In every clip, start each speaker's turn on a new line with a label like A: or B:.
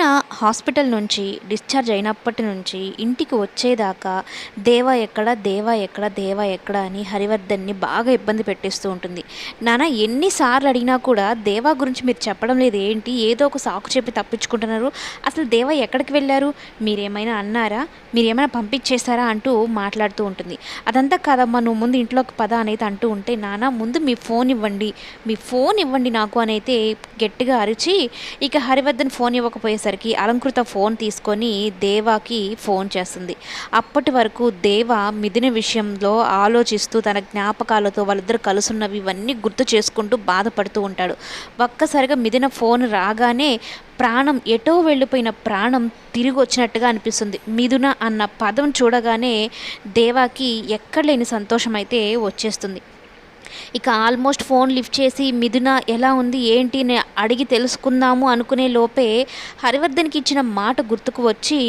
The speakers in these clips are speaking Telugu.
A: నా హాస్పిటల్ నుంచి డిశ్చార్జ్ అయినప్పటి నుంచి ఇంటికి వచ్చేదాకా దేవా ఎక్కడ దేవా ఎక్కడ దేవా ఎక్కడ అని హరివర్ధన్ని బాగా ఇబ్బంది పెట్టేస్తూ ఉంటుంది. నాన్న ఎన్నిసార్లు అడిగినా కూడా దేవా గురించి మీరు చెప్పడం లేదు ఏంటి? ఏదో ఒక సాకు చెప్పి తప్పించుకుంటున్నారు. అసలు దేవా ఎక్కడికి వెళ్ళారు? మీరేమైనా అన్నారా? మీరేమైనా పంపించేశారా? అంటూ మాట్లాడుతూ ఉంటుంది. అదంతా కాదమ్మా నువ్వు ముందు ఇంట్లోకి పద అనేది అంటూ ఉంటే నాన్న ముందు మీ ఫోన్ ఇవ్వండి. మీ ఫోన్ ఇవ్వండి నాకు అని అయితే గట్టిగా అరిచి ఇక హరివర్ధన్ ఫోన్ ఇవ్వకపోయేసరికి అలంకృత ఫోన్ తీసుకొని దేవాకి ఫోన్ చేస్తుంది. అప్పటి వరకు దేవ మిథున విషయంలో ఆలోచిస్తూ తన జ్ఞాపకాలతో వాళ్ళిద్దరు కలుసున్నవి ఇవన్నీ గుర్తు చేసుకుంటూ బాధపడుతూ ఉంటాడు. ఒక్కసారిగా మిథున ఫోన్ రాగానే ప్రాణం ఎటో వెళ్ళిపోయిన ప్రాణం తిరిగి వచ్చినట్టుగా అనిపిస్తుంది. మిథున అన్న పదం చూడగానే దేవాకి ఎక్కడ లేని సంతోషం అయితే వచ్చేస్తుంది. ఇక ఆల్మోస్ట్ ఫోన్ లిఫ్ట్ చేసి మిథున ఎలా ఉంది ఏంటి అని అడిగి తెలుసుకుందాము అనుకునే లోపే హరివర్ధన్కి ఇచ్చిన మాట గుర్తుకు వచ్చి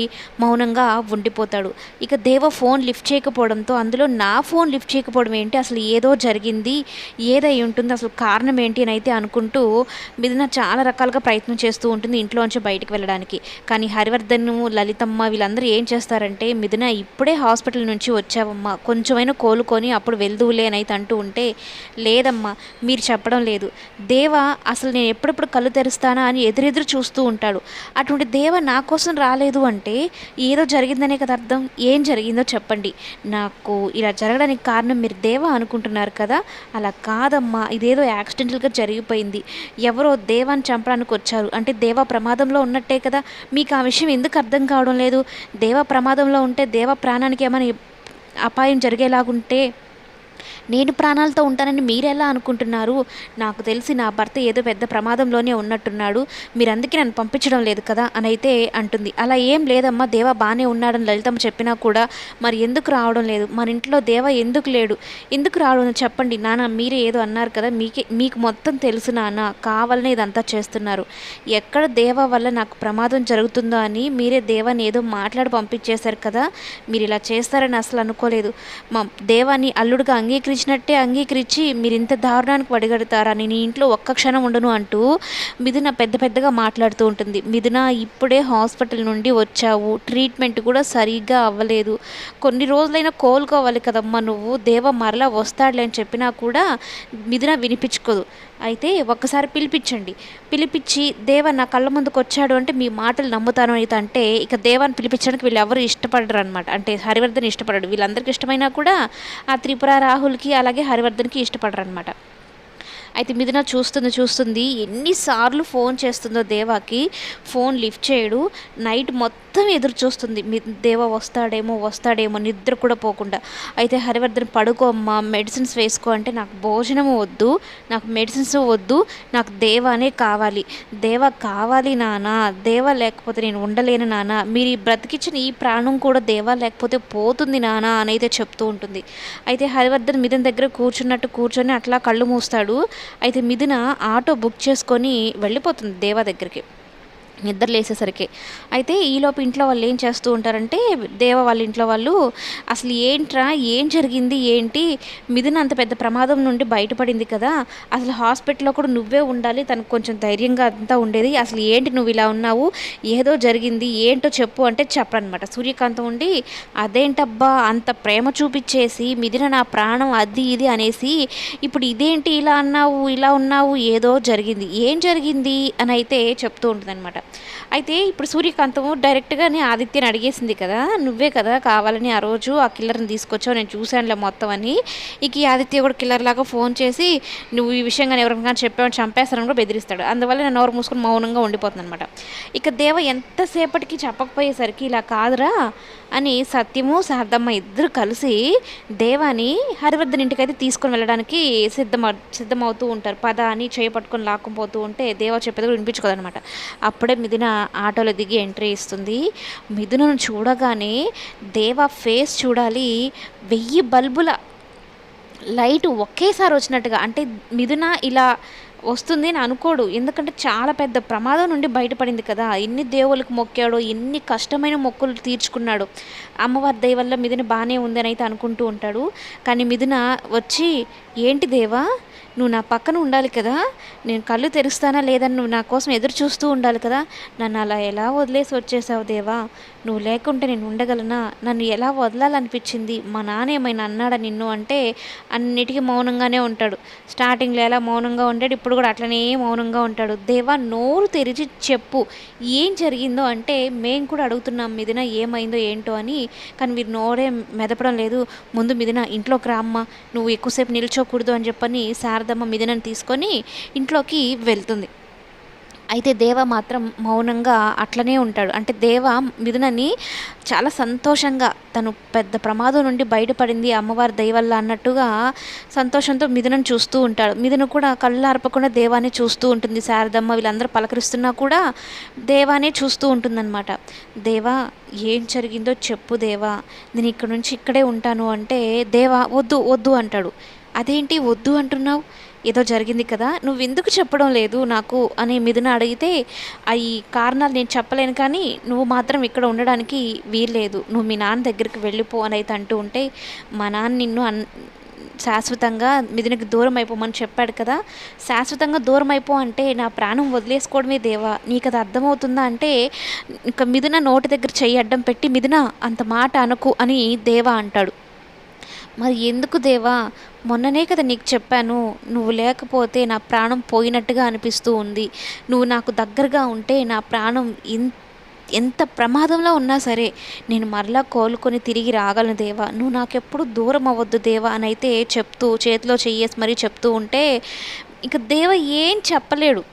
A: మౌనంగా ఉండిపోతాడు. ఇక దేవ ఫోన్ లిఫ్ట్ చేయకపోవడంతో అందులో నా ఫోన్ లిఫ్ట్ చేయకపోవడం ఏంటి అసలు ఏదో జరిగింది ఏదై ఉంటుంది అసలు కారణం ఏంటి అని అయితే అనుకుంటూ మిథున చాలా రకాలుగా ప్రయత్నం చేస్తూ ఉంటుంది ఇంట్లోంచి బయటకు వెళ్ళడానికి. కానీ హరివర్ధన్ లలితమ్మ వీళ్ళందరూ ఏం చేస్తారంటే మిథున ఇప్పుడే హాస్పిటల్ నుంచి వచ్చావమ్మా కొంచెమైనా కోలుకొని అప్పుడు వెళ్దువులే అని అయితే అంటూ ఉంటే లేదమ్మా మీరు చెప్పడం లేదు. దేవ అసలు నేను ఎప్పుడెప్పుడు కళ్ళు తెరుస్తానా అని ఎదురెదురు చూస్తూ ఉంటాడు. అటువంటి దేవ నా కోసం రాలేదు అంటే ఏదో జరిగిందనే కదా అర్థం. ఏం జరిగిందో చెప్పండి. నాకు ఇలా జరగడానికి కారణం మీరు దేవ అనుకుంటున్నారు కదా? అలా కాదమ్మా ఇదేదో యాక్సిడెంటల్గా జరిగిపోయింది. ఎవరో దేవాన్ని చంపడానికి వచ్చారు. అంటే దేవ ప్రమాదంలో ఉన్నట్టే కదా? మీకు ఆ విషయం ఎందుకు అర్థం కావడం లేదు? దేవ ప్రమాదంలో ఉంటే దేవ ప్రాణానికి ఏమైనా అపాయం జరిగేలాగుంటే నేను ప్రాణాలతో ఉంటానని మీరెలా అనుకుంటున్నారు? నాకు తెలిసి నా భర్త ఏదో పెద్ద ప్రమాదంలోనే ఉన్నట్టున్నాడు. మీరు అందుకే నన్ను పంపించడం లేదు కదా? అని అయితే అంటుంది. అలా ఏం లేదమ్మా దేవ బాగానే ఉన్నాడని లలితమ్మ చెప్పినా కూడా మరి ఎందుకు రావడం లేదు? మన ఇంట్లో దేవ ఎందుకు లేడు? ఎందుకు రావడం చెప్పండి. నాన్న మీరే ఏదో అన్నారు కదా మీకే మీకు మొత్తం తెలుసు నాన్న కావాలని ఇదంతా చేస్తున్నారు. ఎక్కడ దేవ వల్ల నాకు ప్రమాదం జరుగుతుందో అని మీరే దేవాన్ని ఏదో మాట్లాడి పంపించేశారు కదా? మీరు ఇలా చేస్తారని అసలు అనుకోలేదు. మా దేవాన్ని అల్లుడుగా అంగీ అంగీకరించినట్టే అంగీకరించి మీరు ఇంత దారుణానికి పడిగడతారా నేను ఇంట్లో ఒక్క క్షణం ఉండను అంటూ మిథున పెద్ద పెద్దగా మాట్లాడుతూ ఉంటుంది. మిథున ఇప్పుడే హాస్పిటల్ నుండి వచ్చావు. ట్రీట్మెంట్ కూడా సరిగ్గా అవ్వలేదు. కొన్ని రోజులైనా కోలుకోవాలి కదమ్మా నువ్వు. దేవ మరలా వస్తాడులే అని చెప్పినా కూడా మిథున వినిపించుకోదు. అయితే ఒక్కసారి పిలిపించండి. పిలిపించి దేవ నా కళ్ళ ముందుకు వచ్చాడు అంటే మీ మాటలు నమ్ముతాను అయితే అంటే ఇక దేవాన్ని పిలిపించడానికి వీళ్ళు ఎవరు ఇష్టపడరు అనమాట అంటే హరివర్ధన్ ఇష్టపడడు. వీళ్ళందరికీ ఇష్టమైనా కూడా ఆ త్రిపుర రాహుల్కి అలాగే హరివర్ధన్కి ఇష్టపడరు అనమాట అయితే మిథున చూస్తుంది చూస్తుంది. ఎన్నిసార్లు ఫోన్ చేస్తుందో దేవాకి ఫోన్ లిఫ్ట్ చేయడు. నైట్ మొత్తం ఎదురు చూస్తుంది. దేవ వస్తాడేమో వస్తాడేమో నిద్ర కూడా పోకుండా. అయితే హరివర్ధన్ పడుకో అమ్మా మెడిసిన్స్ వేసుకో అంటే నాకు భోజనము వద్దు నాకు మెడిసిన్స్ వద్దు నాకు దేవానే కావాలి. దేవ కావాలి నానా దేవ లేకపోతే నేను ఉండలేను నానా. మీరు ఈ బ్రతికిచ్చిన ఈ ప్రాణం కూడా దేవ లేకపోతే పోతుంది నానా అని అయితే చెప్తూ ఉంటుంది. అయితే హరివర్ధన్ మిథన్ దగ్గర కూర్చున్నట్టు కూర్చొని అట్లా కళ్ళు మూస్తాడు. అయితే మిథున ఆటో బుక్ చేసుకొని వెళ్ళిపోతుంది దేవా దగ్గరికి. నిద్ర లేసేసరికి అయితే ఈలోపు ఇంట్లో వాళ్ళు ఏం చేస్తూ ఉంటారంటే దేవ వాళ్ళ ఇంట్లో వాళ్ళు అసలు ఏంట్రా ఏం జరిగింది ఏంటి? మిథున అంత పెద్ద ప్రమాదం నుండి బయటపడింది కదా అసలు హాస్పిటల్లో కూడా నువ్వే ఉండాలి తనకు కొంచెం ధైర్యంగా అంతా ఉండేది అసలు ఏంటి నువ్వు ఇలా ఉన్నావు ఏదో జరిగింది ఏంటో చెప్పు అంటే చెప్పరనమాట సూర్యకాంతం ఉండి అదేంటబ్బా అంత ప్రేమ చూపించేసి మిథున నా ప్రాణం అది ఇది అనేసి ఇప్పుడు ఇదేంటి ఇలా అన్నావు ఇలా ఉన్నావు ఏదో జరిగింది ఏం జరిగింది అని అయితే చెప్తూ ఉంటుందన్నమాట. అయితే ఇప్పుడు సూర్యకాంతం డైరెక్ట్గానే ఆదిత్యని అడిగేసింది కదా నువ్వే కదా కావాలని ఆ రోజు ఆ కిల్లర్ని తీసుకొచ్చావు నేను చూశానులే మొత్తం అని. ఇక ఈ ఆదిత్య కూడా కిల్లర్ లాగా ఫోన్ చేసి నువ్వు ఈ విషయంగా ఎవరికైనా చెప్పావని చంపేస్తానని కూడా బెదిరిస్తాడు. అందువల్ల నేను నోరు మూసుకొని మౌనంగా ఉండిపోతుంది అనమాట ఇక దేవ ఎంతసేపటికి చెప్పకపోయేసరికి ఇలా కాదురా అని సత్యము శారదమ్మ ఇద్దరు కలిసి దేవాని హరివర్ధన్ ఇంటికైతే తీసుకొని వెళ్ళడానికి సిద్ధమ సిద్ధమవుతూ ఉంటారు. పద అని చేపట్టుకొని లాక్కుపోతూ ఉంటే దేవ చెప్పేది కూడా వినిపించుకోదనమాట అప్పుడే మిథున ఆటోలో దిగి ఎంట్రీ ఇస్తుంది. మిథునను చూడగానే దేవ ఫేస్ చూడాలి. వెయ్యి బల్బుల లైట్ ఒకేసారి వచ్చినట్టుగా అంటే మిథున ఇలా వస్తుంది అని అనుకోడు. ఎందుకంటే చాలా పెద్ద ప్రమాదం నుండి బయటపడింది కదా. ఎన్ని దేవుళ్ళకి మొక్కాడో ఎన్ని కష్టమైన మొక్కులు తీర్చుకున్నాడు. అమ్మవారి దయ వల్ల మిథున బాగానే ఉందని అయితే అనుకుంటూ ఉంటాడు. కానీ మిథున వచ్చి ఏంటి దేవా నువ్వు నా పక్కన ఉండాలి కదా. నేను కళ్ళు తెరుస్తానా లేదని నువ్వు నా కోసం ఎదురు చూస్తూ ఉండాలి కదా. నన్ను అలా ఎలా వదిలేసి వచ్చేసావు దేవా? నువ్వు లేకుంటే నేను ఉండగలనా? నన్ను ఎలా వదలాలనిపించింది? మా నాన్న ఏమైనా అన్నాడా నిన్ను అంటే అన్నిటికీ మౌనంగానే ఉంటాడు. స్టార్టింగ్లో ఎలా మౌనంగా ఉంటాడు ఇప్పుడు కూడా అట్లనే మౌనంగా ఉంటాడు. దేవా నోరు తెరిచి చెప్పు. ఏం జరిగిందో అంటే మేము కూడా అడుగుతున్నాం మిదిన ఏమైందో ఏంటో అని. కానీ మీరు నోరే మెదపడం లేదు. ముందు మిదిన ఇంట్లోకి రామ్మ నువ్వు ఎక్కువసేపు నిల్చోకూడదు అని చెప్పని శారదమ్మ మిథునను తీసుకొని ఇంట్లోకి వెళ్తుంది. అయితే దేవ మాత్రం మౌనంగా అట్లనే ఉంటాడు. అంటే దేవ మిథునని చాలా సంతోషంగా తను పెద్ద ప్రమాదం నుండి బయటపడింది అమ్మవారి దయవల్ల అన్నట్టుగా సంతోషంతో మిథునను చూస్తూ ఉంటాడు. మిథున కూడా కళ్ళు అర్పకుండా దేవాన్ని చూస్తూ ఉంటుంది. శారదమ్మ వీళ్ళందరూ పలకరిస్తున్నా కూడా దేవానే చూస్తూ ఉంటుందన్నమాట. దేవా ఏం జరిగిందో చెప్పు దేవా. నేను ఇక్కడ నుంచి ఇక్కడే ఉంటాను అంటే దేవా వద్దు వద్దు అంటాడు. అదేంటి వద్దు అంటున్నావు? ఏదో జరిగింది కదా నువ్వు ఎందుకు చెప్పడం లేదు నాకు అని మిథున అడిగితే అవి ఈ కారణాలు నేను చెప్పలేను కానీ నువ్వు మాత్రం ఇక్కడ ఉండడానికి వీల్లేదు. నువ్వు మీ నాన్న దగ్గరికి వెళ్ళిపో అని అయితే అంటూ ఉంటే మా నాన్న నిన్ను అన్ శాశ్వతంగా మిథునకి దూరం అయిపోమని చెప్పాడు కదా. శాశ్వతంగా దూరం అయిపో అంటే నా ప్రాణం వదిలేసుకోవడమే దేవా. నీకు అది అర్థమవుతుందా అంటే ఇంకా మిథున నోటి దగ్గర చెయ్యి అడ్డం పెట్టి మిథున అంత మాట అనకు అని దేవా అంటాడు. మరి ఎందుకు దేవా? మొన్ననే కదా నీకు చెప్పాను నువ్వు లేకపోతే నా ప్రాణం పోయినట్టుగా అనిపిస్తూ ఉంది. నువ్వు నాకు దగ్గరగా ఉంటే నా ప్రాణం ఇంత ఎంత ప్రమాదంలో ఉన్నా సరే నేను మరలా కోలుకొని తిరిగి రాగలను దేవా. నువ్వు నాకెప్పుడు దూరం అవ్వద్దు దేవా అని అయితే చెప్తూ చేతిలో చెయ్యేసి మరీ చెప్తూ ఉంటే ఇక దేవ ఏం చెప్పలేడు.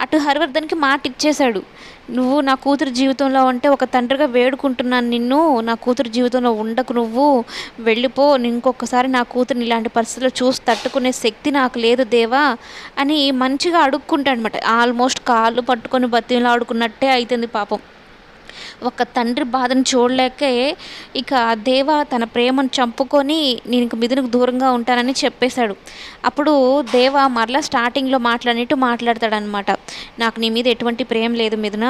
A: అటు హరివర్ధన్కి మాట ఇచ్చేశాడు. నువ్వు నా కూతురు జీవితంలో ఉంటే ఒక తండ్రిగా వేడుకుంటున్నాను నిన్ను. నా కూతురు జీవితంలో ఉండకు నువ్వు. వెళ్ళిపో. ఇంకొకసారి నా కూతురుని ఇలాంటి పరిస్థితుల్లో చూసి తట్టుకునే శక్తి నాకు లేదు దేవా అని మంచిగా అడుక్కుంటాడనమాట ఆల్మోస్ట్ కాళ్ళు పట్టుకొని బతిలో ఆడుకున్నట్టే అవుతుంది పాపం. ఒక తండ్రి బాధను చూడలేకే ఇక దేవ తన ప్రేమను చంపుకొని నేను ఇంక మిథునకు దూరంగా ఉంటానని చెప్పేశాడు. అప్పుడు దేవ మరలా స్టార్టింగ్లో మాట్లాడినట్టు మాట్లాడతాడనమాట నాకు నీ మీద ఎటువంటి ప్రేమ లేదు మిథున.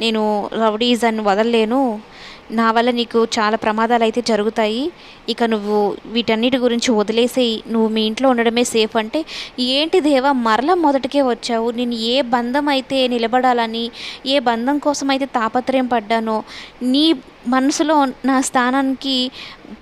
A: నేను రౌడీజాన్ని వదలలేను. నా వల్ల నీకు చాలా ప్రమాదాలు అయితే జరుగుతాయి. ఇక నువ్వు వీటన్నిటి గురించి వదిలేసేయి. నువ్వు మీ ఇంట్లో ఉండడమే సేఫ్ అంటే ఏంటి దేవా మరలా మొదటికే వచ్చావు. నేను ఏ బంధం అయితే నిలబడాలని ఏ బంధం కోసం అయితే తాపత్రయం పడ్డానో నీ మనసులో నా స్థానానికి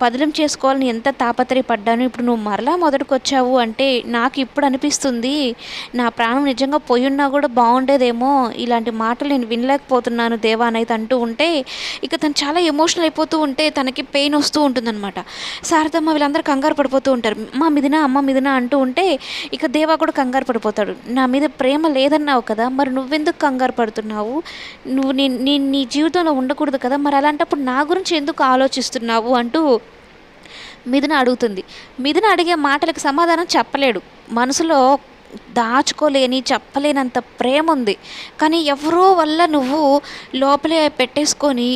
A: పదిలం చేసుకోవాలని ఎంత తాపత్రయపడ్డాను ఇప్పుడు నువ్వు మరలా మొదటికి వచ్చావు అంటే నాకు ఇప్పుడు అనిపిస్తుంది. నా ప్రాణం నిజంగా పోయున్నా ఉన్నా కూడా బాగుండేదేమో ఇలాంటి మాటలు నేను వినలేకపోతున్నాను దేవా అనేది అంటూ ఉంటే ఇక తను చాలా ఎమోషనల్ అయిపోతూ ఉంటే తనకి పెయిన్ వస్తూ ఉంటుందన్నమాట. శారదమ్మ వీళ్ళందరూ కంగారు పడిపోతూ ఉంటారు. మా మిదిన అమ్మ మిదిన అంటూ ఉంటే ఇక దేవా కూడా కంగారు పడిపోతాడు. నా మీద ప్రేమ లేదన్నావు కదా మరి నువ్వెందుకు కంగారు పడుతున్నావు? నువ్వు నీ నీ నీ జీవితంలో ఉండకూడదు కదా మరి అలాంటి అప్పుడు నా గురించి ఎందుకు ఆలోచిస్తున్నావు అంటూ మిథున అడుగుతుంది. మిథున అడిగే మాటలకు సమాధానం చెప్పలేడు. మనసులో దాచుకోలేని చెప్పలేనంత ప్రేమ ఉంది కానీ ఎవరో వల్ల నువ్వు లోపలే పెట్టేసుకొని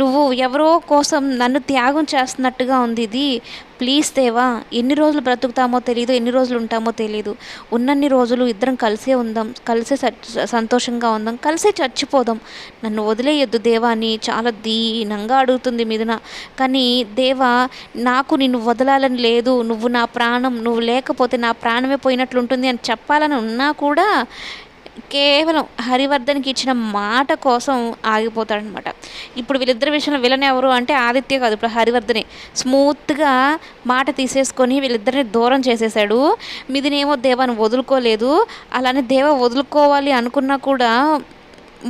A: నువ్వు ఎవరో కోసం నన్ను త్యాగం చేస్తున్నట్టుగా ఉంది ఇది. ప్లీజ్ దేవా ఎన్ని రోజులు బ్రతుకుతామో తెలియదు ఎన్ని రోజులు ఉంటామో తెలియదు ఉన్నన్ని రోజులు ఇద్దరం కలిసే ఉందాం కలిసే సంతోషంగా ఉందాం కలిసే చచ్చిపోదాం. నన్ను వదిలేయొద్దు దేవా అని చాలా దీనంగా అడుగుతుంది మిథున. కానీ దేవా నాకు నిన్ను వదలాలని లేదు నువ్వు నా ప్రాణం నువ్వు లేకపోతే నా ప్రాణమే పోయినట్లుంటుంది అని చెప్పాలి? చెప్పాలని ఉన్నా కూడా కేవలం హరివర్ధన్కి ఇచ్చిన మాట కోసం ఆగిపోతాడనమాట. ఇప్పుడు వీళ్ళిద్దరి విషయంలో విలన్ ఎవరు అంటే ఆదిత్య కాదు. ఇప్పుడు హరివర్ధనే స్మూత్గా మాట తీసేసుకొని వీళ్ళిద్దరిని దూరం చేసేసాడు. మిదినేమో దేవాన్ని వదులుకోలేదు. అలానే దేవ వదులుకోవాలి అనుకున్నా కూడా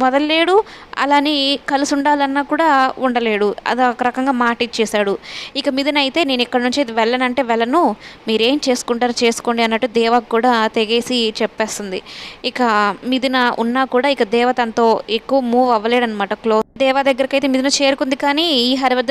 A: వదలలేడు అలానే కలిసి ఉండాలన్నా కూడా ఉండలేడు. అది ఒక రకంగా మాట ఇచ్చేశాడు. ఇక మీదనైతే నేను ఇక్కడ నుంచి వెళ్ళనంటే వెళ్ళను మీరేం చేసుకుంటారు చేసుకోండి అన్నట్టు దేవకు కూడా తెగేసి చెప్పేస్తుంది. ఇక మిదిన ఉన్నా కూడా ఇక దేవ తనతో ఎక్కువ మూవ్ అవ్వలేడనమాట క్లోజ్ దేవ దగ్గరికి అయితే మిదిన చేరుకుంది కానీ ఈ హరివర్ధన్